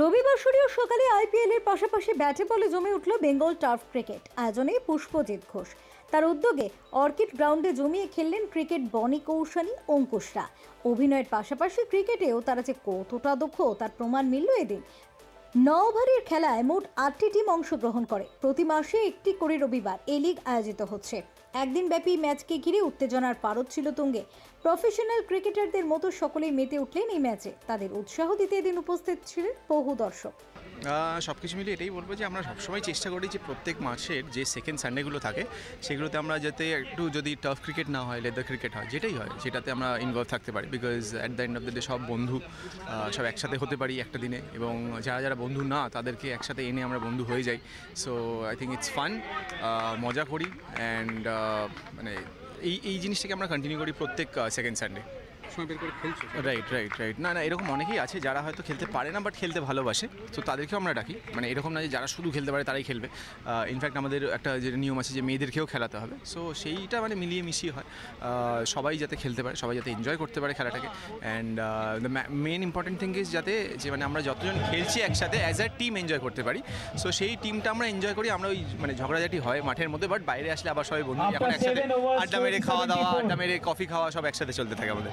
রবিবাসরীয় সকালে আইপিএল এর পাশাপাশি ব্যাটে বলে জমে উঠল বেঙ্গল টার্ফ ক্রিকেট। আয়োজনে পুষ্পজিৎ ঘোষ। তার উদ্যোগে অর্কিড গ্রাউন্ডে জমিয়ে খেললেন ক্রিকেট বনি কৌশলী অঙ্কুশরা। অভিনয়ের পাশাপাশি ক্রিকেটেও তারা যে কতটা দক্ষ তার প্রমাণ মিলল এদিন। ন ওভারের খেলায় মোট আটটি টিম অংশগ্রহণ করে। প্রতি মাসে একটি করে রবিবার এ লিগ আয়োজিত হচ্ছে। একদিন ব্যাপী ম্যাচকে ঘিরে উত্তেজনার পারদ ছিল তুঙ্গে। প্রফেশনাল ক্রিকেটারদের মতো সকলেই মেতে উঠলেন এই ম্যাচে। তাদের উৎসাহ দিতে এদিন উপস্থিত ছিলেন বহু দর্শক। সব কিছু মিলিয়ে এটাই বলব যে, আমরা সবসময় চেষ্টা করি যে, প্রত্যেক মাসের যে সেকেন্ড সানডেগুলো থাকে, সেগুলোতে আমরা যাতে একটু যদি টাফ ক্রিকেট না হয় লেদার ক্রিকেট হয়, যেটাই হয়, সেটাতে আমরা ইনভলভ থাকতে পারি। Because at the end of the day সব বন্ধু সব একসাথে হতে পারি একটা দিনে। এবং যারা যারা বন্ধু না, তাদেরকে একসাথে এনে আমরা বন্ধু হয়ে যাই। So I think it's fun মজা করি অ্যান্ড মানে এই এই জিনিসটাকে আমরা কন্টিনিউ করি প্রত্যেক সেকেন্ড সানডে সময় বের করে খেলছো? রাইট রাইট রাইট না না এরকম অনেকেই আছে যারা হয়তো খেলতে পারে না বাট খেলতে ভালোবাসে। তো তাদেরকেও আমরা ডাকি। মানে এরকম না যে যারা শুধু খেলতে পারে তারাই খেলবে। ইনফ্যাক্ট আমাদের একটা যে নিয়ম আছে যে মেয়েদেরকেও খেলাতে হবে। সো সেইটা মানে মিলিয়ে মিশিয়ে হয়। সবাই যাতে খেলতে পারে সবাই যাতে এনজয় করতে পারে খেলাটাকে। And the main important thing is যাতে যে মানে আমরা যতজন খেলছি একসাথে অ্যাজ আ টিম এনজয় করতে পারি। সো সেই টিমটা আমরা এনজয় করি আমরা ওই মানে ঝগড়াঝাটি হয় মাঠের মধ্যে বাট বাইরে আসলে আবার সবাই বন্ধু এখন একসাথে আড্ডা মেরে খাওয়া দাওয়া আড্ডা মেরে কফি খাওয়া সব একসাথে চলতে থাকে আমাদের।